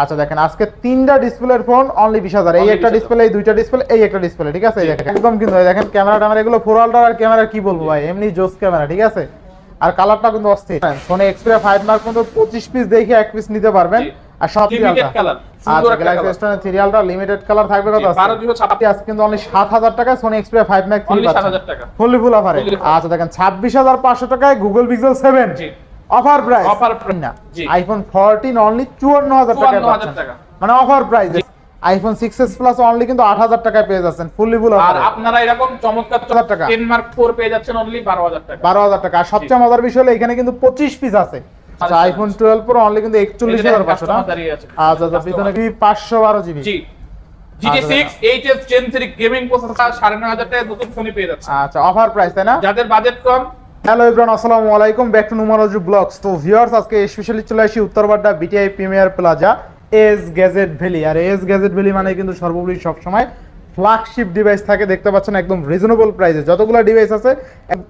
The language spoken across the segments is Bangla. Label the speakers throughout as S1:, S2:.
S1: আচ্ছা দেখেন আজকে তিনটা ডিসপ্লের ফোন অনলি বিশ হাজার। এই একটা ডিসপ্লে এই দুইটা ডিসপ্লে এই একটা ডিসপ্লে ঠিক আছে? একদম কিন্তু দেখেন ক্যামেরা ট্যামেরা এগুলো ফোর আর ক্যামেরা কি বলব ভাই? এমনি জোস ক্যামেরা ঠিক আছে? আর কালারটা কিন্তু অস্থির। সোনি এক্সপিরিয়া ফাইভ মার্ক কিন্তু পঁচিশ পিস দেখে এক পিস নিতে পারবেন। আর সব
S2: লিমিটেড
S1: আচ্ছা
S2: কালার
S1: এস সিরিয়ালটা লিমিটেড কালার থাকবে কত আছে?
S2: বারো দুশো ছাপ্পান্ন।
S1: আজকে কিন্তু অনলি সাত হাজার টাকায়
S2: Sony Xperia five
S1: three full অফারে আচ্ছা দেখেন ছাব্বিশ হাজার পাঁচশো টাকায়
S2: Google
S1: Pixel seven
S2: offer price
S1: না আইফোন ফোরটিন অনলি চুয়ান্ন হাজার টাকায়
S2: 54,000 টাকা।
S1: মানে offer price iPhone six S plus only কিন্তু আট হাজার টাকায় পেয়ে যাচ্ছেন। ফুললি ফুল
S2: আর আপনারা এরকম চমৎকার
S1: টাকা।
S2: টেন মার্ক ফোর পেয়ে যাচ্ছেন অনলি বারো হাজার টাকা।
S1: বারো হাজার টাকা। আর সবচেয়ে মজার বিষয় হলো এখানে কিন্তু পঁচিশ পিস আছে। আচ্ছা
S2: আচ্ছা,
S1: আইফোন টুয়েলভ প্রো অনলি কিন্তু
S2: দাঁড়িয়ে আছে।
S1: আচ্ছা আচ্ছা পিছনে কি পাঁচশো বারো জিবি?
S2: জি।
S1: আচ্ছা,
S2: six H S Gen three gaming processor সাড়ে নয় নতুন ফোনে পেয়ে যাচ্ছে।
S1: আচ্ছা অফার প্রাইস তাই না?
S2: যাদের বাজেট কম।
S1: হ্যালো ইব্রান আসসালামু আলাইকুম ব্যাক টু নুমারোজু ব্লগস তো ভিউয়ার্স আজকে স্পেশালি চলে আসি Uttarbadda BTI premier plaza S gadget valley আর এস গ্যাজেট ভ্যালি মানে কিন্তু সর্বোপরি সবসময় ফ্ল্যাগশিপ ডিভাইস থাকে দেখতে পাচ্ছেন একদম রিজনেবল প্রাইসে যতগুলো ডিভাইস আছে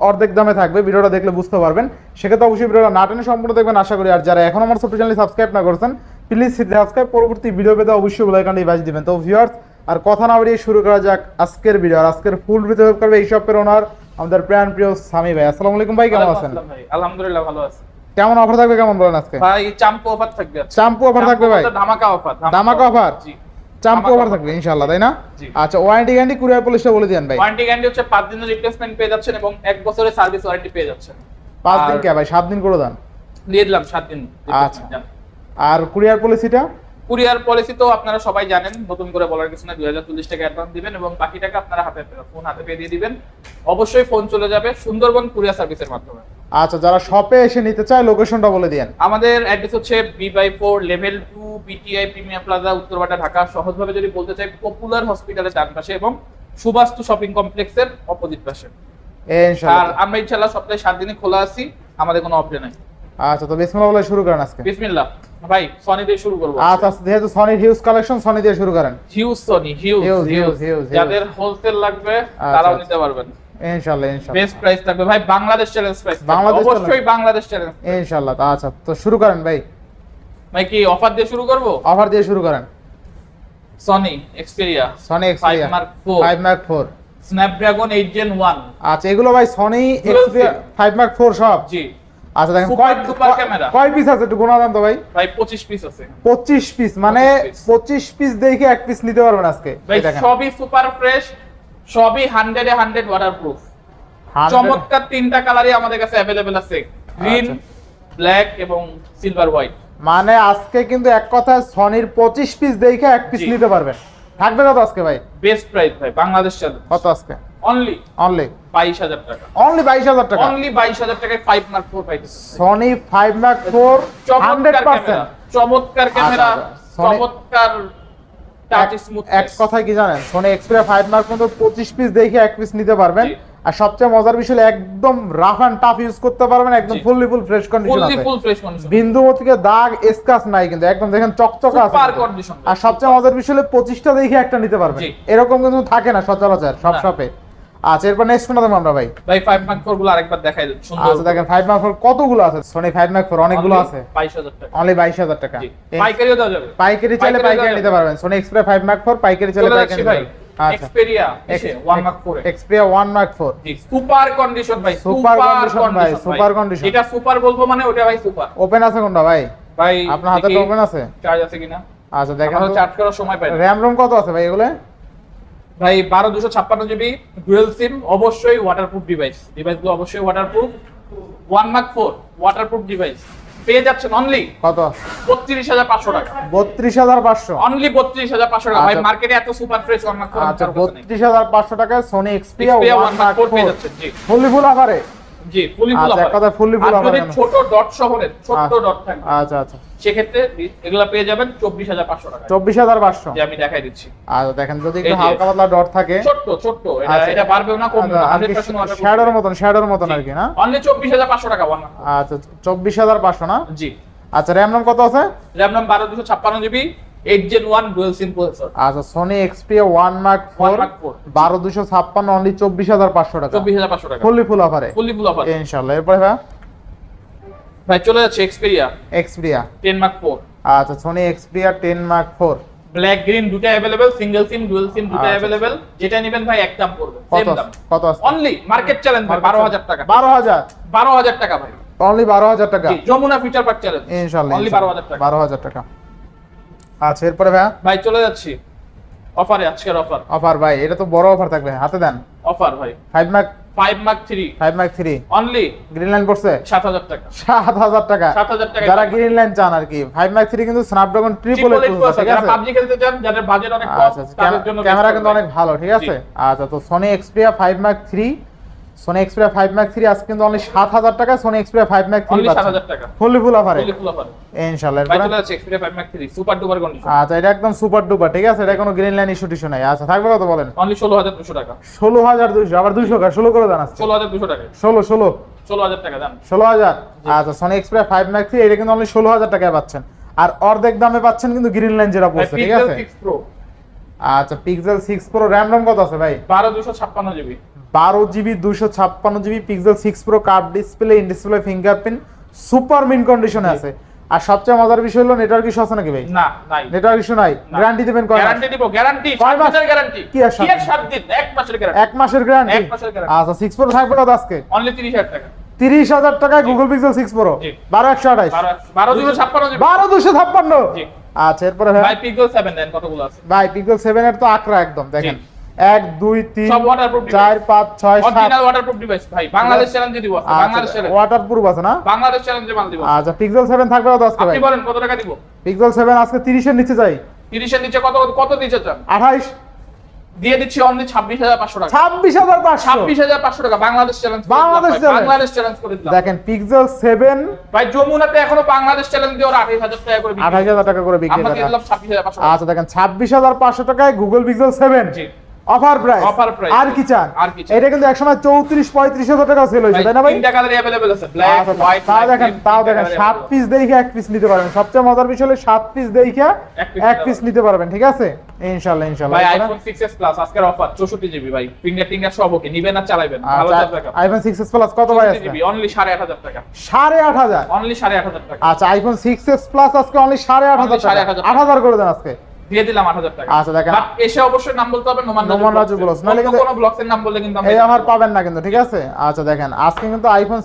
S1: অর্ধেক দামে থাকবে ভিডিওটা দেখলে বুঝতে পারবেন। সেক্ষেত্রে অবশ্যই ভিডিওটা না টেনে সম্পূর্ণ দেখবেন আশা করি। আর যারা এখন আমার ছোট্ট চ্যানেল সাবস্ক্রাইব না করেছেন প্লিজ সাবস্ক্রাইব পরবর্তী ভিডিও পেতে অবশ্যই বেলাইকান ডিভাইস দিবেন। তো ভিউয়ার্স আর কথা না বাড়িয়ে শুরু করা যাক আজকের ভিডিও আর আজকের ফুল ভিডিও করবে এই শপের ওনার আমাদের প্রাণ প্রিয় সামি ভাই। আসসালামু আলাইকুম ভাই কেমন আছেন?
S2: আলহামদুলিল্লাহ ভালো আছে।
S1: কেমন অফার থাকবে কেমন বলেন আজকে?
S2: ভাই চাম্পু অফার থাকবে
S1: চাম্পু অফার থাকবে ভাই?
S2: ধামাকা অফার
S1: ধামাকা offer?
S2: জি।
S1: Offer
S2: offer।
S1: থাকবে ইনশাআল্লাহ তাই না? আচ্ছা ওয়ারেন্টি গ্যারান্টি কুরিয়ার পলিশটা বলে দিন ভাই।
S2: ওয়ারেন্টি গ্যারান্টি হচ্ছে পাঁচ দিনের রিপ্লেসমেন্ট পেয়ে যাচ্ছেন এবং এক বছরের সার্ভিস ওয়ারেন্টি পেয়ে যাচ্ছেন।
S1: পাঁচ দিন
S2: আর-
S1: কে ভাই? সাত দিন করে দেন।
S2: দিয়ে দিলাম সাত দিন।
S1: আচ্ছা। আর কুরিয়ার পলিসিটা
S2: কুরিয়ার পলিসি তো আপনারা সবাই জানেন নতুন করে বলার কিছু না দুই হাজার চল্লিশ টাকা অ্যাডভান্স দিবেন এবং বাকি টাকা আপনারা হাতে ফোন হাতে পেয়ে দিয়ে দিবেন। অবশ্যই ফোন চলে যাবে সুন্দরবন কুরিয়ার সার্ভিসের মাধ্যমে।
S1: আচ্ছা যারা শপে এসে নিতে চায় লোকেশনটা বলে দিয়েন।
S2: আমাদের অ্যাড্রেস হচ্ছে B by four level two BTI premier plaza Uttarbadda Dhaka. সহজভাবে যদি বলতে চাই পপুলার হসপিটালের ডান পাশে এবং সুবাস্তু শপিং কমপ্লেক্সের অপোজিট পাশে। আর আমরা ইনশাল্লাহ সপ্তাহে সাত দিনে খোলা আছি আমাদের কোনো অপশন নাই।
S1: আচ্ছা তো বিসমিল্লাহ বলে শুরু করেন আজকে।
S2: বিসমিল্লাহ। ভাই সনি দিয়ে শুরু করব।
S1: আচ্ছা আচ্ছা, যেহেতু সনির হিউজ কালেকশন সনি দিয়ে শুরু করেন।
S2: Huge Sony
S1: huge huge huge,
S2: যাদের হোলসেল লাগবে
S1: আচ্ছা,
S2: তারাও
S1: আচ্ছা।
S2: নিতে পারবেন।
S1: ইনশাআল্লাহ ইনশাআল্লাহ
S2: বেস্ট প্রাইস থাকবে। ভাই বাংলাদেশ চ্যালেঞ্জ প্রাইস
S1: বাংলাদেশ
S2: অবশ্যই বাংলাদেশ চ্যালেঞ্জ
S1: ইনশাআল্লাহ আচ্ছা তো শুরু করেন ভাই।
S2: ভাই কি অফার দিয়ে শুরু করব?
S1: অফার দিয়ে শুরু করেন।
S2: Sony Xperia
S1: Sony
S2: 5 Xperia 4
S1: 5 mark 4
S2: Snapdragon 8 Gen 1
S1: আচ্ছা এগুলো ভাই সনি
S2: Dual
S1: এক্সপিরিয়া 5 মার্ক 4 সব?
S2: জি।
S1: আচ্ছা দেখেন
S2: Super
S1: কয়
S2: duper
S1: কয়- পিস আছে একটু গোনা দাম তো ভাই?
S2: ভাই 25 পিস আছে।
S1: 25 পিস মানে
S2: 25 piece।
S1: 25 পিস দেখে এক পিস নিতে পারবেন আজকে।
S2: ভাই সবই সুপার ফ্রেশ সবই হান্ড্রেডে হান্ড্রেড ওয়াটার
S1: প্রুফ
S2: চমৎকার তিনটা কালারই আমাদের কাছে অ্যাভেলেবেল আছে। গ্রিন
S1: আচ্ছা।
S2: ব্ল্যাক এবং সিলভার হোয়াইট
S1: মানে আজকে কিন্তু এক কথা সনির পঁচিশ পিস দেখে এক পিস নিতে পারবেন থাকবে কত আজকে ভাই?
S2: বেস্ট প্রাইস ভাই বাংলাদেশ চালু
S1: কত আজকে?
S2: অনলি
S1: অনলি
S2: বাইশ হাজার টাকা।
S1: অনলি বাইশ হাজার টাকা?
S2: অনলি বাইশ হাজার টাকায় five mark four
S1: Sony five mark four
S2: চমৎকার ক্যামেরা চমৎকার
S1: আচ্ছা, এক- কথায় কি জানেন? সোনি এক্সপিরিয়া ফাইভ মার্ক পর্যন্ত পঁচিশ পিস দেখে এক পিস নিতে পারবেন। আর সবচেয়ে মজার বিষয় একদম রাফ অ্যান্ড টাফ ইউজ করতে পারবেন একদম ফুললি ফুল ফ্রেশ কন্ডিশন আছে।
S2: ফুল ফ্রেশ কন্ডিশন
S1: বিন্দু মতিকে দাগ স্কাচ নাই কিন্তু একদম দেখেন চকচকে আছে
S2: সুপার কন্ডিশন
S1: আর সবচেয়ে মজার বিষয় হলো পঁচিশটা দেখে একটা নিতে পারবেন। এরকম কিন্তু থাকে না সচরাচর সব। শপে আচ্ছা এরপর নেক্সট কোনটা দেবো আমরা ভাই?
S2: ভাই 5 মার্ক 4 গুলো আরেকবার দেখাই সুন্দর
S1: আচ্ছা দেখেন ফাইভ মার্ক ফোর কতগুলো আছে? সোনি ফাইভ মার্ক ফোর অনেকগুলো আছে।
S2: 22000 টাকা।
S1: অনলি বাইশ হাজার টাকা।
S2: জি। পাইকারিও দেওয়া যাবে।
S1: পাইকারি চাইলে
S2: পাইকারি
S1: নিতে পারবেন। Sony Xperia five mark four পাইকারি চাইলে পাইকারি নিতে পারবেন। আচ্ছা।
S2: Xperia 1 mark 4
S1: Xperia one mark
S2: four super condition ভাই
S1: condition ভাই, condition।
S2: এটা সুপার বলব মানে ওটা ভাই সুপার
S1: ওপেন আছে কোনটা ভাই?
S2: ভাই
S1: আপনার হাতে ওপেন আছে?
S2: চার্জ আছে কিনা?
S1: আচ্ছা দেখেন।
S2: চার্জ করার সময় পাই
S1: র্যাম রোম কত আছে ভাই এগুলো?
S2: ভাই বারো দুশো ছাপ্পান্ন জিবি ডুয়েল সিম অবশ্যই ওয়াটারপ্রুফ ডিভাইস ডিভাইসগুলো অবশ্যই waterproof one mark four waterproof device পেয়ে যাচ্ছেন অনলি
S1: কত?
S2: বত্রিশ হাজার পাঁচশো টাকা।
S1: বত্রিশ হাজার পাঁচশো।
S2: অনলি বত্রিশ হাজার পাঁচশো টাকা। ভাই
S1: আচ্ছা।
S2: মার্কেটে এত সুপার ফ্রেশ ওয়ান মার্ক
S1: আচ্ছা বত্রিশ হাজার পাঁচশো টাকায় Sony
S2: Xperia one mark four পেয়ে যাচ্ছেন জি।
S1: ফুললি ফুল আকারে
S2: জি ফুলি ফুল
S1: আচ্ছা,
S2: ছোট ডট ছোট
S1: আচ্ছা।
S2: ডট
S1: আচ্ছা আচ্ছা।
S2: সেক্ষেত্রে এগুলা পেয়ে যাবেন চব্বিশ হাজার পাঁচশো টাকা। আমি দেখাই দিচ্ছি।
S1: আচ্ছা দেখেন যদি একটু হালকা পাতলা ডট থাকে।
S2: এটা। এটা না কমবে না হান্ড্রেড পার্সেন্ট
S1: শ্যাডোর মতন শ্যাডোর মতন আর কি না?
S2: অনলি টাকা ওয়ান
S1: আচ্ছা চব্বিশ হাজার পাঁচশো না?
S2: জি।
S1: আচ্ছা র্যাম নাম কত আছে?
S2: র্যাম নাম বারো দুশো ছাপ্পান্ন GB eight Gen one dual SIM processor
S1: আচ্ছা Sony Xperia one
S2: Mark four।
S1: বারো দুশো ছাপ্পান্ন অনলি চব্বিশ হাজার পাঁচশো টাকা।
S2: চব্বিশ হাজার পাঁচশো টাকা।
S1: ফুললি ফুল অফারে
S2: ফুললি ফুল অফার
S1: ইনশাল্লাহ এরপরে ভাই?
S2: ভাই চলে যাচ্ছে Xperia
S1: Xperia
S2: ten mark four
S1: আচ্ছা Sony Xperia ten mark four
S2: black green দুটো সিঙ্গেল সিম ডুয়েল সিম দুটো। অ্যাভেলেবেল যেটা নেবেন ভাই এক দাম পড়বে।
S1: কত
S2: সেম
S1: আছে?
S2: দাম।
S1: কত আছে
S2: অনলি মার্কেট চ্যালেঞ্জ ভাই টাকা। টাকা ভাই।
S1: অনলি বারো হাজার টাকা?
S2: Jamuna
S1: feature
S2: park challenge only টাকা।
S1: আচ্ছা এরপরে ভাই
S2: ভাই চলে যাচ্ছি। অফারে আজকের অফার
S1: অফার ভাই এটা তো বড় অফার থাকবে। হাতে দেন।
S2: অফার ভাই।
S1: Five mark
S2: five mark three
S1: five mark three
S2: only
S1: green line পড়ছে
S2: সাত হাজার টাকা।
S1: সাত হাজার টাকা।
S2: সাত হাজার টাকা।
S1: যারা গ্রিন লাইন চান আর কি। ফাইভ মার্ক থ্রি কিন্তু স্ন্যাপড্রাগন ট্রিপল
S2: Triple eight
S1: ঠিক আছে?
S2: পাবজি খেলতে চান যাদের বাজেট অনেক কম
S1: আচ্ছা আচ্ছা,
S2: তাদের
S1: ক্যামেরা-
S2: জন্য
S1: ক্যামেরা কিন্তু অনেক ভালো ঠিক আছে? আচ্ছা তো Sony Xperia five mark three Sony Xperia five mark three আজকে কিন্তু অনলি সাত হাজার টাকা Sony Xperia five mark three
S2: Only 7,000 টাকা।
S1: ফুললি ফুল অফারে
S2: ভাই চলে 5 Mark 3 সুপার ডুপার কন্ডিশন
S1: আচ্ছা এটা একদম সুপার ডুপার ঠিক আছে? এটা কোনো গ্রিন লাইন ইস্যু টিস্যু নাই। আচ্ছা থাকবে কত বলেন?
S2: অনলি ষোলো হাজার দুশো টাকা।
S1: ষোলো হাজার দুইশো আবার দুইশো কার ষোলো করে দেন
S2: হাজার দুশো টাকা
S1: ষোলো ষোলো।
S2: ষোলো হাজার টাকা দাম
S1: আচ্ছা সোনি এক্সপ্রিয়া ফাইভ ম্যাক্স থ্রি এটা কিন্তু অনলি ষোলো হাজার টাকায় পাচ্ছেন। আর অর্ধেক দামে পাচ্ছেন কিন্তু গ্রিন লাইন যেটা পড়ছে ঠিক আছে?
S2: প্রো
S1: আচ্ছা Pixel six pro RAM ROM কত আছে ভাই?
S2: বারো দুশো ছাপ্পান্ন জিবি
S1: বারো জিবি দুশো ছাপ্পান্ন GB Pixel six pro curve display in display fingerprint super mint কন্ডিশনে আছে। আর সবচেয়ে মজার বিষয় হলো নেটওয়ার্ক ইস্যু আছে নাকি ভাই?
S2: না নাই।
S1: নেটওয়ার্ক ইস্যু নাই? গ্যারান্টি দেবেন কয়
S2: গ্যারান্টি দিব গ্যারান্টি
S1: কয়
S2: মাসের গ্যারান্টি
S1: কি আর সাত
S2: কি আর সাত দিন? এক মাসের গ্যারান্টি
S1: এক মাসের গ্যারান্টি
S2: এক মাসের guarantee।
S1: আচ্ছা সিক্স প্রো থাকবে কত আজকে?
S2: অনলি তিরিশ হাজার টাকা।
S1: তিরিশ হাজার টাকায় গুগল পিক্সেল সিক্স প্রো
S2: জি।
S1: বারো একশো আঠাইশ
S2: বারো বারো দুশো ছাপ্পান্ন জিবি।
S1: বারো দুশো ছাপ্পান্ন?
S2: জি।
S1: আচ্ছা এরপরে ভাই?
S2: পিক্সেল সেভেন দেন কতগুলো আছে?
S1: ভাই পিক্সেল সেভেন এর তো আকরা একদম দেখেন। এক দুই তিন চার পাঁচ ছয়
S2: ওয়াটারপ্রুফ ডিভাইস ভাই। বাংলাদেশ চ্যালেঞ্জে দিব বাংলাদেশ চ্যালেঞ্জ
S1: ওয়াটার প্রুফ আছে না?
S2: বাংলাদেশ চ্যালেঞ্জে মাল দিব।
S1: আচ্ছা পিক্সেল থাকবে কত আজকে ভাই?
S2: আপনি বলেন কত টাকা দিব?
S1: পিক্সেল আজকে নিচে যাই।
S2: নিচে কত কত চান? দিয়ে দিচ্ছি অনলি ছাব্বিশ হাজার পাঁচশো টাকা।
S1: ছাব্বিশ হাজার পাঁচশো।
S2: ছাব্বিশ হাজার পাঁচশো টাকা বাংলাদেশ চ্যালেঞ্জ
S1: বাংলাদেশ
S2: বাংলাদেশ চ্যালেঞ্জ করে দিলাম।
S1: দেখেন পিক্সেল সেভেন
S2: ভাই যমুনাতে এখনও বাংলাদেশ চ্যালেঞ্জ দিয়ে ওরা হাজার টাকা করে
S1: আঠাইশ হাজার টাকা করে বিক্রি
S2: আমরা দিয়ে দিলাম ছাব্বিশ হাজার পাঁচশো
S1: আচ্ছা দেখেন ছাব্বিশ হাজার পাঁচশো টাকায় গুগল পিক্সেল সেভেন
S2: জি।
S1: Offer price
S2: Offer price।
S1: আর কি চান? এটা কিন্তু একসময় চৌত্রিশ পঁয়ত্রিশ হাজার টাকা সেল হয়েছে তাই না ভাই?
S2: তিনটা কালারই অ্যাভেলেবল আছে ব্ল্যাক
S1: আচ্ছা,
S2: হোয়াইট
S1: তাও দেখেন তাও দেখেন সাত পিস দেখে এক পিস নিতে পারবেন। সবচেয়ে মজার বিষয় হলো সাত পিস দেখে
S2: এক
S1: পিস নিতে পারবেন। ঠিক আছে? ইনশাল্লাহ ইনশাল্লাহ।
S2: ভাই আইফোন 6s প্লাস আজকের অফার 64 জিবি ভাই। ফিঙ্গার টিঙ্গার সব ওকে নিবেন আর চালাবেন ভালো
S1: আচ্ছা
S2: charge backup
S1: iPhone six S plus কত ভাই আছে?
S2: জিবি অনলি 8500 টাকা।
S1: সাড়ে আট হাজার?
S2: অনলি 8500 টাকা।
S1: আচ্ছা আইফোন সিক্স এস প্লাস আজকে অনলি সাড়ে আট হাজার
S2: আট হাজার
S1: করে দেন আজকে।
S2: দিয়ে দিলাম 8000 টাকা।
S1: আচ্ছা, দেখেন।
S2: এসে অবশ্যই নাম বলতে হবে নোমান
S1: নোমান রাজু Vlogs, নাহলে
S2: নাহলে
S1: কিন্তু-
S2: কোনো ব্লগসের নাম বললে কিন্তু
S1: এই আমার পাবেন না কিন্তু ঠিক আছে? আচ্ছা দেখেন আজকে কিন্তু iPhone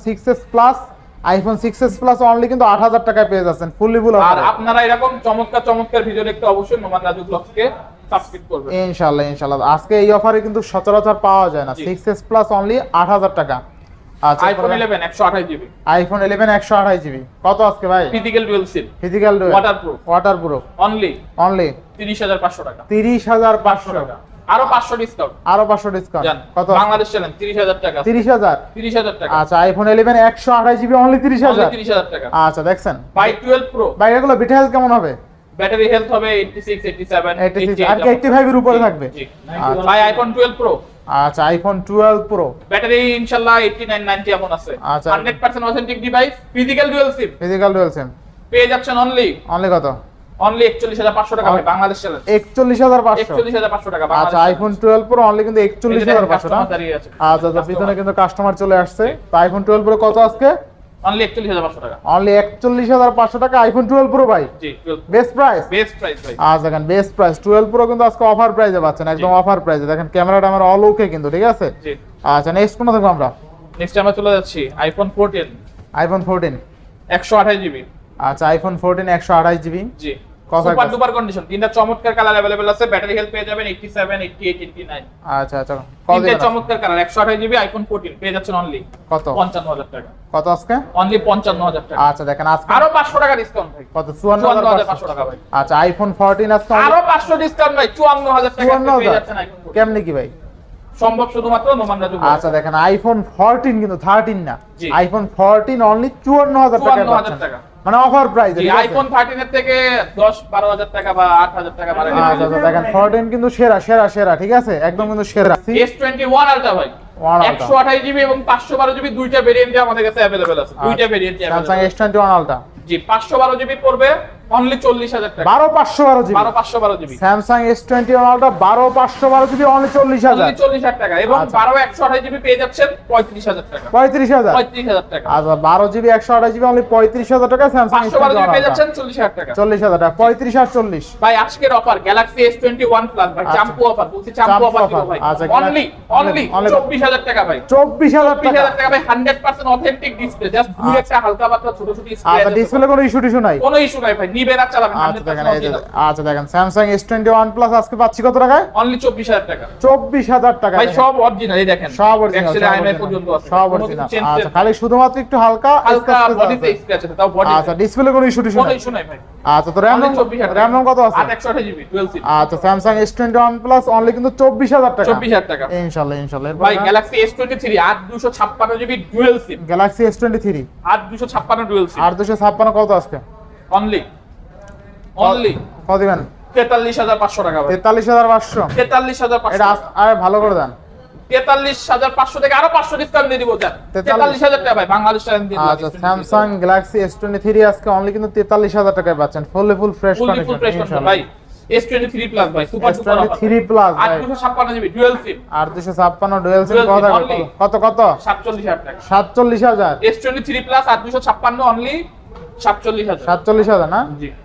S1: plus iPhone six plus only কিন্তু আট হাজার টাকায় পেয়ে যাচ্ছেন ফুললি ফুল
S2: আর আপনারা এরকম চমৎকার চমৎকার ভিডিও দেখতে অবশ্যই নোমান রাজু ব্লগসকে সাবস্ক্রাইব করবেন।
S1: ইনশাল্লাহ ইনশাল্লাহ। আজকে এই অফারে কিন্তু সচরাচর পাওয়া যায় না।
S2: জি।
S1: সিক্স এস প্লাস অনলি আট হাজার টাকা।
S2: আইফোন 11 128 জিবি
S1: আইফোন ইলেভেন একশো আঠাশ জিবি কত আজকে ভাই?
S2: Physical dual SIM
S1: physical
S2: Waterproof।
S1: Waterproof
S2: only
S1: only
S2: 30500 টাকা।
S1: তিরিশ হাজার পাঁচশো। টাকা।
S2: আরও 500 ডিসকাউন্ট
S1: আরও পাঁচশো ডিসকাউন্ট কত
S2: বাংলাদেশ চ্যালেঞ্জ 30000 টাকা
S1: তিরিশ হাজার?
S2: 30000 টাকা।
S1: আচ্ছা আইফোন ইলেভেন একশো আঠাশ জিবি অনলি তিরিশ
S2: অনলি
S1: হাজার
S2: 30000 টাকা।
S1: আচ্ছা দেখছেন?
S2: বাই 12 প্রো
S1: ভাই এগুলো বিটা হেলথ কেমন হবে?
S2: ব্যাটারি হেলথ হবে 86 87
S1: 86 আর কি 85 এর উপরে থাকবে।
S2: ভাই আইফোন 12 প্রো
S1: আচ্ছা আইফোন টুয়েলভ প্রো
S2: ব্যাটারি ইনশাআল্লাহ 89 90 এমন আছে।
S1: আচ্ছা।
S2: 100% authentic device physical dual SIM
S1: physical dual SIM
S2: পেয়ে যাচ্ছেন অনলি
S1: অনলি কত?
S2: অনলি 41500 টাকা ভাই বাংলাদেশ চ্যালেঞ্জ
S1: একচল্লিশ হাজার পাঁচশো।
S2: 41500 টাকা
S1: আচ্ছা আইফোন টুয়েলভ প্রো অনলি কিন্তু একচল্লিশ হাজার পাঁচশো না?
S2: আছে।
S1: আচ্ছা আচ্ছা পিছনে কিন্তু কাস্টমার চলে আসছে। তো আইফোন টুয়েলভ প্রো কত আজকে?
S2: অনলি 41500 টাকা।
S1: অনলি একচল্লিশ হাজার পাঁচশো টাকা আইফোন টুয়েলভ প্রো ভাই?
S2: জি
S1: বেস্ট প্রাইস
S2: বেস্ট প্রাইস ভাই।
S1: আচ্ছা দেখেন বেস্ট প্রাইস টুয়েলভ প্রো কিন্তু আজকে অফার প্রাইসে পাচ্ছেন একদম অফার প্রাইসে দেখেন ক্যামেরাটা আমার অল ওকে কিন্তু ঠিক আছে?
S2: জি।
S1: আচ্ছা নেক্সট কোন দেখব আমরা?
S2: নেক্সট আমরা চলে যাচ্ছি আইফোন 14
S1: আইফোন ফোরটিন
S2: 128 জিবি
S1: আচ্ছা আইফোন ফোরটিন একশো আঠাশ জিবি
S2: জি। সুপার
S1: আছে?
S2: ডুপার কন্ডিশন তিনটা চমৎকার কালার अवेलेबल আছে ব্যাটারি হেলথ পেয়ে যাবেন 87 88 89
S1: আচ্ছা আচ্ছা কত
S2: তিনটে
S1: দিবেন আজকে?
S2: চমৎকার কালার 128 জিবি আইফোন 14 পেয়ে যাচ্ছেন অনলি
S1: কত
S2: 55000 টাকা
S1: কত আজকে
S2: অনলি 55000 টাকা
S1: আচ্ছা দেখেন আজকে
S2: আরো 500 টাকা ডিসকাউন্ট ভাই
S1: কত চুয়ান্ন হাজার
S2: 54500 টাকা ভাই
S1: আচ্ছা আইফোন ফোরটিন আজকে
S2: আরো 500 ডিসকাউন্ট ভাই 54000 টাকা
S1: চুয়ান্ন
S2: পেয়ে
S1: হাজার
S2: যাচ্ছেন আইফোন 14
S1: কেমনি কি ভাই
S2: সম্ভব শুধুমাত্র নোমান রাজু
S1: আচ্ছা দেখেন আইফোন ফোরটিন কিন্তু থার্টিন না
S2: জি।
S1: আইফোন ফোরটিন অনলি চুয়ান্ন হাজার টাকা
S2: 54000 টাকা
S1: মানে অফার প্রাইস
S2: জি আইফোন 13 এর থেকে 10 12000 টাকা বা 8000 টাকা বাড়ানো
S1: আচ্ছা আচ্ছা দেখেন ফোরটিন কিন্তু সেরা সেরা সেরা ঠিক আছে একদম কিন্তু সেরা
S2: S21 আলট্রা ভাই
S1: One Ultra।
S2: 128 জিবি এবং 512 জিবি দুইটা ভেরিয়েন্টে আমাদের কাছে अवेलेबल আছে দুইটা ভেরিয়েন্টে
S1: Samsung
S2: available
S1: S twenty one ultra
S2: G 512 GB পড়বে অনলি চল্লিশ হাজার টাকা।
S1: বারো পাঁচশো বারো জিবি।
S2: বারো পাঁচশো বারো
S1: GB. Samsung S twenty ultra পাঁচশো বারো জিবি অনলি চল্লিশ হাজার।
S2: অনলি চল্লিশ হাজার টাকা। এবং
S1: আচ্ছা।
S2: বারো একশো আঠাশ জিবি পেয়ে যাচ্ছেন পঁয়ত্রিশ হাজার টাকা।
S1: পঁয়ত্রিশ হাজার।
S2: পঁয়ত্রিশ হাজার টাকা।
S1: আচ্ছা জিবি একশো আঠাশ জিবি অনলি পঁয়ত্রিশ হাজার টাকা স্যামসাং
S2: পাঁচশো বারো জিবি পেয়ে যাচ্ছেন টাকা।
S1: চল্লিশ হাজার টাকা পঁয়ত্রিশ আর চল্লিশ।
S2: ভাই আজকের অফার টোয়েন্টি ওয়ান প্লাস ভাই
S1: আচ্ছা।
S2: চাম্পু অফার বলছি চাম্পু অফার দিব ভাই।
S1: আচ্ছা,
S2: অনলি অনলি
S1: only-
S2: চব্বিশ হাজার টাকা ভাই।
S1: চব্বিশ হাজার
S2: চব্বিশ
S1: টাকা
S2: হাজার টাকা ভাই hundred percent authentic display just দুই
S1: আচ্ছা।
S2: একটা হালকা পাতলা ছোট ছোট
S1: আচ্ছা ডিসপ্লে কোনো ইস্যু টিস্যু নাই?
S2: কোনো ইস্যু নাই ভাই নিবেন আর চালাবেন
S1: আচ্ছা দেখেন Samsung S twenty one plus আজকে পাচ্ছি কত টাকায়?
S2: অনলি চব্বিশ হাজার টাকা।
S1: চব্বিশ হাজার টাকা
S2: ভাই সব অরিজিনাল এই দেখেন।
S1: সব অরিজিনাল
S2: পর্যন্ত আছে।
S1: সব অরিজিনাল আচ্ছা খালি শুধুমাত্র একটু হালকা
S2: হালকা বডিতে স্ক্র্যাচ আছে। তাও বডি
S1: আচ্ছা ডিসপ্লে কোনো ইস্যু টিস্যু
S2: ইস্যু নাই ভাই।
S1: আচ্ছা তো কত আছে?
S2: জিবি
S1: আচ্ছা স্যামসাং প্লাস অনলি কিন্তু টাকা।
S2: টাকা। ভাই Galaxy GB dual SIM
S1: Galaxy dual SIM কত আজকে?
S2: অনলি অনলি
S1: কত দিবেন?
S2: তেতাল্লিশ হাজার পাঁচশো টাকা ভাই।
S1: তেতাল্লিশ হাজার পাঁচশো।
S2: তেতাল্লিশ হাজার পাঁচশো।
S1: এটা আস- আরে ভালো করে দেন।
S2: তেতাল্লিশ হাজার পাঁচশো থেকে আরও পাঁচশো ডিসকাউন্ট দিয়ে দিব।
S1: তেতাল্লিশ
S2: হাজার টাকা ভাই বাংলাদেশ টাকা দিয়ে
S1: আচ্ছা Samsung Galaxy S twenty three আজকে অনলি কিন্তু তেতাল্লিশ হাজার টাকায় পাচ্ছেন। Fully full fresh
S2: full full fresh condition ভাই। প্লাস ভাই সুপার সুপার
S1: থ্রি প্লাস
S2: আট দুশো জিবি ডুয়েল সিম
S1: আর দুশো ছাপ্পান্ন সিম কত কত কত?
S2: সাতচল্লিশ হাজার টাকা।
S1: সাতচল্লিশ হাজার।
S2: এস টোয়েন্টি থ্রি প্লাস আট দুশো ছাপ্পান্ন অনলি সাতচল্লিশ হাজার।
S1: না?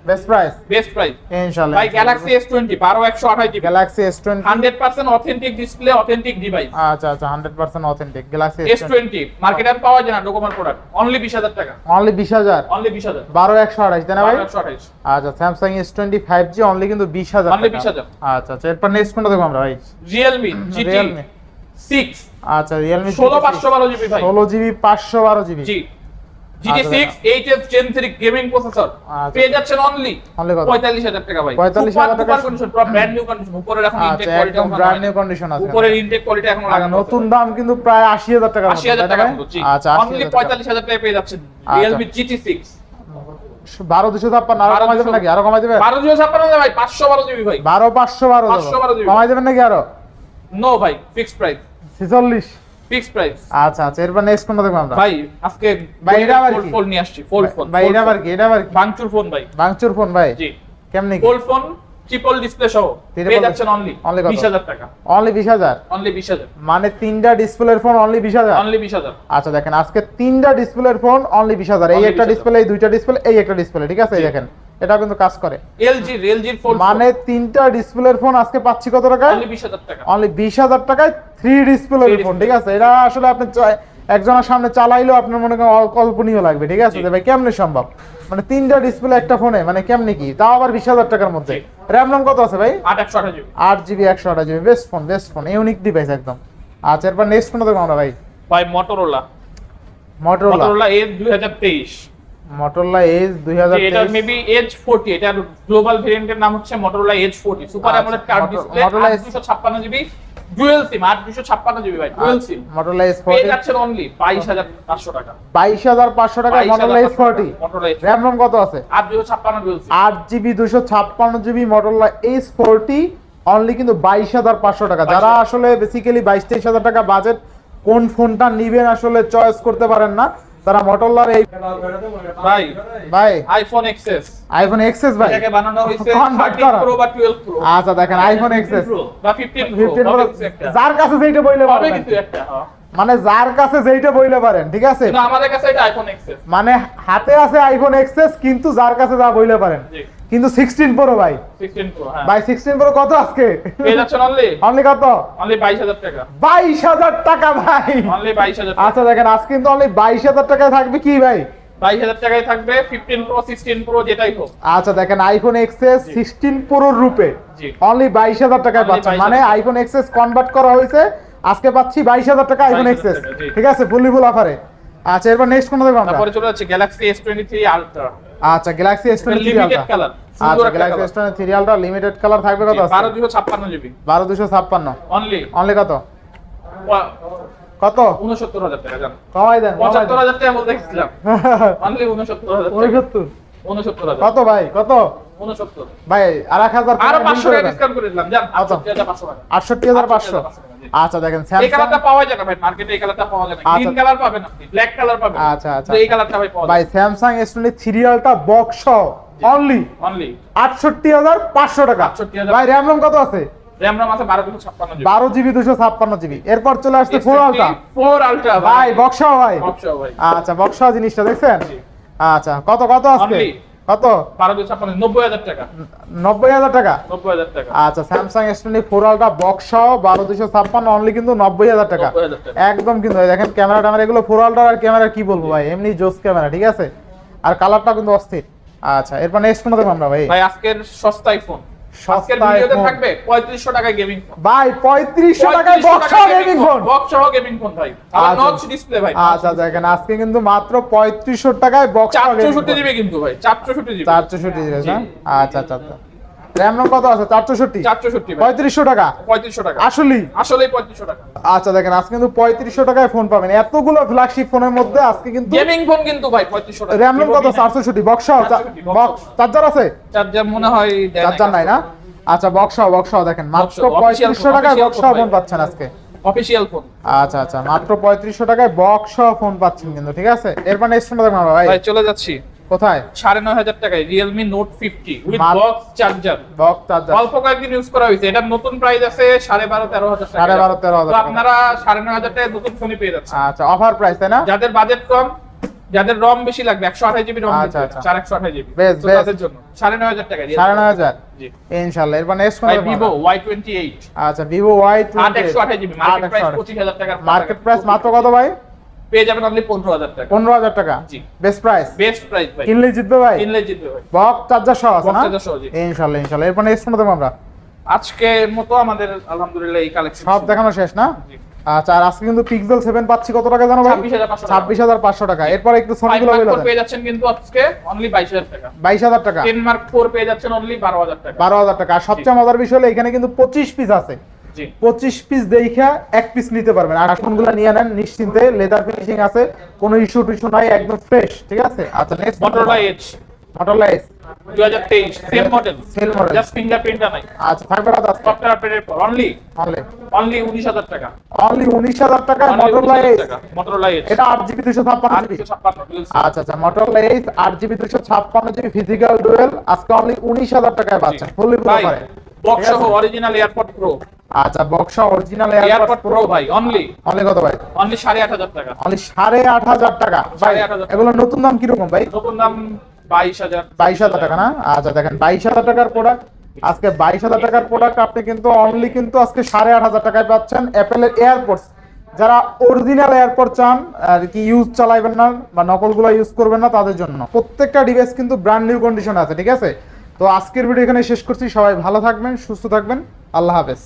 S1: বেস্ট প্রাইস
S2: বেস্ট প্রাইস
S1: ইনশাল্লাহ
S2: ভাই গ্যালাক্সি এস টোয়েন্টি বারো একশো আঠাশ GB
S1: Galaxy S twenty
S2: hundred percent authentic display authentic device
S1: আচ্ছা আচ্ছা hundred percent authentic Galaxy
S2: S twenty মার্কেটে আর পাওয়া যায় না ডকুমেন্ট প্রোডাক্ট অনলি বিশ হাজার টাকা।
S1: অনলি বিশ হাজার?
S2: অনলি বিশ হাজার।
S1: বারো একশো আঠাশ তাই না ভাই?
S2: আঠাইশ
S1: আচ্ছা Samsung S twenty five G only কিন্তু বিশ হাজার টাকা।
S2: 20,000
S1: আচ্ছা আচ্ছা এরপর নেক্সট কোনটা দেখব আমরা ভাই?
S2: রিয়েলমি
S1: রিয়েলমি
S2: সিক্স
S1: আচ্ছা রিয়েলমি
S2: ষোলো পাঁচশো বারো জিবি
S1: ষোলো জিবি পাঁচশো বারো জিবি
S2: জিটি
S1: আচ্ছা,
S2: গেমিং প্রসেসর
S1: আচ্ছা।
S2: পেয়ে যাচ্ছেন অনলি টাকা ভাই।
S1: 45,000 টাকা।
S2: কন্ডিশন পুরো ব্র্যান্ড নিউ কন্ডিশন উপরের এখন ইনটেক
S1: আচ্ছা
S2: কোয়ালিটি
S1: একদম ব্র্যান্ড নিউ কন্ডিশন আছে।
S2: উপরের ইনটেক কোয়ালিটি এখন লাগানো
S1: নতুন দাম কিন্তু প্রায় আশি হাজার টাকা
S2: আশি হাজার টাকা
S1: আচ্ছা
S2: অনলি পঁয়তাল্লিশ হাজার টাকা পেয়ে যাচ্ছেন
S1: বারো দুশো ছাপ্পান্ন আরও কমাই দেবেন
S2: 1200
S1: নাকি? আরও কমাই দেবেন?
S2: বারো ছাপ্পান্ন ভাই পাঁচশো বারো ভাই।
S1: বারো পাঁচশো বারো
S2: 500 বারো
S1: দেবো।
S2: দিবি।
S1: কমাই দেবেন নাকি আরও?
S2: নো ভাই ফিক্সড প্রাইস
S1: ছেচল্লিশ।
S2: ফিক্সড প্রাইস
S1: আচ্ছা আচ্ছা এরপর নেক্সট কোনটা দেখব আমরা?
S2: ভাই আজকে
S1: ভাই, এটা আবার কি?
S2: ফোন নিয়ে আসছি ফোল্ড ফোন
S1: ভাই এটা আবার কি? এটা আবার
S2: ভাঙচুর ফোন ভাই।
S1: ভাঙচুর ফোন ভাই?
S2: জি।
S1: কেমনি কি?
S2: ফোন ট্রিপল ডিসপ্লে সহ।
S1: Triple
S2: পেয়ে যাচ্ছেন অনলি? বিশ হাজার টাকা।
S1: অনলি বিশ হাজার?
S2: অনলি বিশ হাজার।
S1: মানে তিনটা ডিসপ্লের ফোন অনলি বিশ হাজার?
S2: অনলি বিশ হাজার।
S1: আচ্ছা দেখেন আজকে তিনটা ডিসপ্লের ফোন অনলি বিশ হাজার। এই একটা ডিসপ্লে এই দুইটা ডিসপ্লে এই একটা ডিসপ্লে ঠিক আছে? এই দেখেন এটা কিন্তু কাজ করে।
S2: এলজি এলজি ফোন
S1: মানে তিনটা ডিসপ্লের ফোন আজকে পাচ্ছি কত টাকায়?
S2: অনলি 20000 টাকা।
S1: অনলি 20000 টাকায় থ্রি ডিসপ্লের ফোন ঠিক আছে? এটা আসলে আপনি একজনের সামনে চালাইলেও আপনার মনে করেন অকল্পনীয় লাগবে ঠিক আছে? ভাই কেমনে সম্ভব? মানে তিনটা ডিসপ্লে একটা ফোনে মানে কেমনে কি? তাও আবার 20000 টাকার মধ্যে। RAM RAM কত আছে ভাই? 8 128GB 128GB best phone best phone unique device একদম। আচ্ছা এরপর নেক্সট ফোন দেখো আমরা ভাই।
S2: ভাই Motorola Motorola Motorola A
S1: 2023 Motorola Edge 2023
S2: এটা মেবি Edge 40 এটা গ্লোবাল ভেরিয়েন্টের নাম হচ্ছে Motorola Edge
S1: 40
S2: super AMOLED
S1: card
S2: display
S1: Motorola
S2: 256 GB dual SIM 256 GB ভাই ডুয়াল আচ্ছা, সিম
S1: Motorola Edge
S2: 40
S1: পেয়ে
S2: যাচ্ছেন অনলি 22500 টাকা।
S1: 22500 টাকা Motorola
S2: Edge 40
S1: RAM রম কত আছে?
S2: 256 dual
S1: SIM 8 GB 256 GB Motorola Edge 40 only কিন্তু 22500 টাকা। যারা আসলে বেসিক্যালি 22 23000 টাকা বাজেট কোন ফোনটা নেবেন আসলে চয়েস করতে পারেন না। তারা মটোরলার এই
S2: ভাই
S1: ভাই।
S2: আইফোন এক্সএস
S1: আইফোন এক্সএস ভাই।
S2: এটাকে বানানো হয়েছে
S1: কনভার্ট
S2: 13
S1: করা।
S2: প্রো বা 12 প্রো
S1: আচ্ছা দেখেন আইফোন এক্সএস
S2: বা 15 প্রো
S1: যার কাছে যেটা বইলে পাবে
S2: কিন্তু একটা হ্যাঁ।
S1: মানে যার কাছে যেইটা বইলে পারেন ঠিক আছে?
S2: আমাদের কাছে এটা আইফোন এক্সএস
S1: মানে হাতে আছে আইফোন এক্সেস কিন্তু যার কাছে যা বইলে পারেন। কিন্তু সিক্সটিন প্রো ভাই।
S2: 16 প্রো হ্যাঁ।
S1: ভাই সিক্সটিন প্রো কত আজকে?
S2: পেয়ে যাচ্ছেন অনলি
S1: অনলি কত?
S2: অনলি 22000 টাকা।
S1: বাইশ হাজার টাকা ভাই।
S2: অনলি 22000 টাকা।
S1: আচ্ছা দেখেন আজ কিন্তু অনলি বাইশ হাজার টাকায় থাকবে কি ভাই?
S2: 22000 টাকায় থাকবে 15 প্রো 16 প্রো যেটাই হোক।
S1: আচ্ছা দেখেন আইফোন এক্সএস সিক্সটিন প্রোর রূপে।
S2: জি।
S1: অনলি বাইশ হাজার টাকায়
S2: Only
S1: পাচ্ছেন। মানে আইফোন এক্সএস কনভার্ট করা হয়েছে আজকে পাচ্ছি বাইশ হাজার টাকা আইফোন
S2: 22,000
S1: এক্সএস ঠিক আছে ফুললি ফুল অফারে আচ্ছা এরপর নেক্সট কোন দেখব আমরা?
S2: তারপরে চলে যাচ্ছে গ্যালাক্সি S23 আলট্রা
S1: আচ্ছা Galaxy S twenty three
S2: limited
S1: ultra
S2: colour
S1: আচ্ছা Galaxy
S2: colour
S1: S twenty three ultra limited colour থাকবে কত আছে?
S2: 12256 জিবি।
S1: বারো দুশো ছাপ্পান্ন।
S2: অনলি
S1: অনলি কত? কত?
S2: 69000 টাকা জান।
S1: কমাই দেন
S2: 75000 টাকা বলতে গেছিলাম অনলি 69000 টাকা।
S1: উনসত্তর
S2: 69000
S1: কত ভাই কত?
S2: 69
S1: ভাই আর এক হাজার আরও
S2: পাঁচশো টাকা ডিসকাউন্ট করে দিলাম। জান
S1: আচ্ছা।
S2: আটষট্টি হাজার পাঁচশো টাকা।
S1: আটষট্টি হাজার পাঁচশো।
S2: 68,500
S1: আচ্ছা দেখেন
S2: এই কালারটা পাওয়া যায় না ভাই মার্কেটে এই কালারটা পাওয়া যায় না
S1: আচ্ছা।
S2: গ্রিন কালার পাবেন আপনি ব্ল্যাক কালার পাবেন।
S1: আচ্ছা, আচ্ছা।
S2: এই কালারটা ভাই পাওয়া
S1: ভাই Samsung S twenty box only
S2: only
S1: আটষট্টি হাজার পাঁচশো টাকা। ভাই র্যাম রম কত আছে?
S2: আছে বারো জিবি
S1: দুশো ছাপ্পান্ন জিবি এরপর চলে আসছে ফোর আলটা
S2: ফোর আলট্রা
S1: ভাই। বক্সা ভাই।
S2: বক্সা ভাই।
S1: আচ্ছা বক্সা জিনিসটা দেখছেন? আচ্ছা কত কত
S2: Only।
S1: কত?
S2: বারো দুশো ছাপ্পান্ন নব্বই হাজার টাকা।
S1: নব্বই হাজার টাকা?
S2: নব্বই হাজার টাকা।
S1: আচ্ছা Samsung S twenty four ultra box বারো দুশো ছাপ্পান্ন অনলি কিন্তু নব্বই হাজার টাকা। একদম কিন্তু দেখেন ক্যামেরা ট্যামেরা এগুলো ফোর আলটা আর ক্যামেরা কি বলব ভাই? এমনি জোস ক্যামেরা ঠিক আছে? আর কালারটা কিন্তু অস্থির। আচ্ছা এরপর নেক্সট ফোন দেখব আমরা ভাই।
S2: ভাই আজকের সস্তায় ফোন আজকের ভিডিওতে থাকবে টাকায় গেমিং ফোন
S1: ভাই পঁয়ত্রিশশো টাকায় বক্স সহ গেমিং ফোন
S2: বক্স সহ গেমিং ফোন ভাই। আবার। নচ ডিসপ্লে ভাই।
S1: আচ্ছা দেখেন আজকে কিন্তু মাত্র পঁয়ত্রিশশো টাকায় বক্স সহ
S2: চারশো
S1: ছুটি
S2: ষট্টি জিবি কিন্তু ভাই। চারশো জিবি
S1: চারশো জিবি। আচ্ছা আচ্ছা আচ্ছা। র্যাম রম কত আছে? চারশো ষট্টি
S2: চারশো ষট্টি ভাই।
S1: পঁয়ত্রিশশো টাকা?
S2: পঁয়ত্রিশশো টাকা।
S1: আসলেই?
S2: আসলেই পঁয়ত্রিশশো টাকা।
S1: আচ্ছা দেখেন আজকে কিন্তু পঁয়ত্রিশশো টাকায় ফোন পাবেন। এতগুলো ফ্ল্যাগশিপ ফোনের মধ্যে আজকে কিন্তু
S2: গেমিং ফোন কিন্তু ভাই পঁয়ত্রিশশো টাকা।
S1: র্যাম রম কত? চারশো ষট্টি বক্স
S2: 460
S1: বক্স চার্জার আছে?
S2: চার্জার মনে হয়
S1: চার্জার নাই না? আচ্ছা বক্স বক্স দেখেন মাত্র
S2: Box, official
S1: পঁয়ত্রিশশো
S2: phone,
S1: টাকায়
S2: official
S1: বক্স ফোন পাচ্ছেন আজকে।
S2: অফিসিয়াল ফোন
S1: আচ্ছা আচ্ছা মাত্র পঁয়ত্রিশশো টাকায় বক্স ফোন পাচ্ছেন কিন্তু ঠিক আছে? এরপর নেক্সট দেখুন ভাই।
S2: ভাই চলে যাচ্ছি।
S1: কোথায়?
S2: সাড়ে নয় হাজার টাকায় Realme note fifty
S1: with
S2: box charger
S1: box charger
S2: অল্প কয়েকদিন ইউজ করা হয়েছে। এটার নতুন প্রাইস আছে সাড়ে বারো তেরো হাজার
S1: সাড়ে বারো, তেরো হাজার
S2: আপনারা সাড়ে নয় হাজার টাকায় নতুন ফোনই পেয়ে যাচ্ছেন।
S1: আচ্ছা অফার প্রাইস তাই না?
S2: যাদের বাজেট কম যাদের রম বেশি লাগবে একশো আঠাশ জিবি রম
S1: আচ্ছা, আচ্ছা।
S2: চার একশো আঠাশ জিবি
S1: বেশ, বেশ।
S2: তাদের জন্য। সাড়ে নয় হাজার টাকা
S1: সাড়ে নয় হাজার?
S2: জি।
S1: ইনশাল্লাহ। এরপর নেক্সট
S2: ভাই ভিভো ওয়াই টোয়েন্টি এইট
S1: আচ্ছা ভিভো ওয়াই
S2: আট একশো আঠাশ জিবি মার্কেট প্রাইস পঁচিশ হাজার টাকার
S1: মার্কেট প্রাইস মাত্র কত ভাই?
S2: পেয়ে যাবেন অনলি পনেরো হাজার টাকা।
S1: পনেরো হাজার টাকা?
S2: জি।
S1: বেস্ট প্রাইস
S2: বেস্ট প্রাইস ভাই।
S1: কিনলে জিতবে ভাই?
S2: কিনলে জিতবে ভাই।
S1: বক্স চার্জার সহ আছে না?
S2: charger সহ,
S1: ইনশাল্লাহ ইনশাল্লাহ। এরপর নেক্সট আমরা।
S2: আজকের মতো আমাদের আলহামদুলিল্লাহ এই কালেকশন
S1: সব দেখানো শেষ না? আচ্ছা আর আজকে কিন্তু পিক্সেল সেভেন পাচ্ছি কত টাকা জানো ভাই?
S2: 26,500 টাকা।
S1: ছাব্বিশ হাজার পাঁচশো টাকা। এরপর একটু সোনি গুলো
S2: পেয়ে যাচ্ছেন কিন্তু আজকে অনলি বাইশ হাজার টাকা।
S1: বাইশ হাজার টাকা।
S2: টেন মার্ক ফোর পেয়ে যাচ্ছেন অনলি বারো হাজার টাকা।
S1: বারো হাজার টাকা। আর সবচেয়ে মজার বিষয় হলো এখানে কিন্তু পঁচিশ পিস আছে। পঁচিশ পিস দেখা এক পিস নিতে পারবেন। আর ফোনগুলো নিয়ে নেন নিশ্চিন্তে লেদার ফিনিশিং আছে কোনো ইস্যু টিস্যু নাই একদম ফ্রেশ ঠিক আছে? আচ্ছা নেক্সট
S2: মোটরোলা এজ
S1: মোটরলা
S2: হাজার তেইশ same model
S1: Same model।
S2: Just ফিঙ্গারপ্রিন্টটা নাই।
S1: আচ্ছা থাকবে কত আজকে
S2: সফটওয়্যার আপডেটের পর অনলি
S1: তাহলে
S2: অনলি উনিশ হাজার টাকা।
S1: অনলি উনিশ হাজার টাকা মোটরলা এস
S2: মোটরোলা এজ
S1: এটা আট জিবি দুশো ছাপ্পান্ন
S2: আট
S1: জিবি
S2: দুশো ছাপ্পান্ন dual SIM।
S1: আচ্ছা আচ্ছা মোটরলা এস আট জিবি দুশো ছাপ্পান্ন জিবি ফিজিক্যাল ডুয়েল আজকে অনলি উনিশ হাজার টাকায় পাচ্ছেন ফুললি পারে
S2: বক্স সহ অরিজিনাল এয়ারপড প্রো
S1: আচ্ছা বক্সা অরিজিনাল
S2: এয়ারপড প্রো ভাই অনলি
S1: অনলি কত ভাই?
S2: অনলি সাড়ে আট হাজার টাকা।
S1: অনলি সাড়ে আট হাজার টাকা। ভাই। এগুলো নতুন দাম কীরকম ভাই?
S2: নতুন দাম বাইশ হাজার।
S1: বাইশ হাজার টাকা না? আচ্ছা দেখেন বাইশ হাজার টাকার প্রোডাক্ট আজকে বাইশ হাজার টাকার প্রোডাক্ট আপনি কিন্তু অনলি কিন্তু আজকে সাড়ে আট হাজার টাকায় পাচ্ছেন অ্যাপেলের এয়ারপোর্টস যারা অরিজিনাল এয়ারপোর্ট চান আর কি ইউজ চালাইবেন না বা নকলগুলো ইউজ করবেন না তাদের জন্য। প্রত্যেকটা ডিভাইস কিন্তু ব্র্যান্ড নিউ কন্ডিশন আছে ঠিক আছে? তো আজকের ভিডিও এখানে শেষ করছি। সবাই ভালো থাকবেন সুস্থ থাকবেন। আল্লাহ হাফেজ।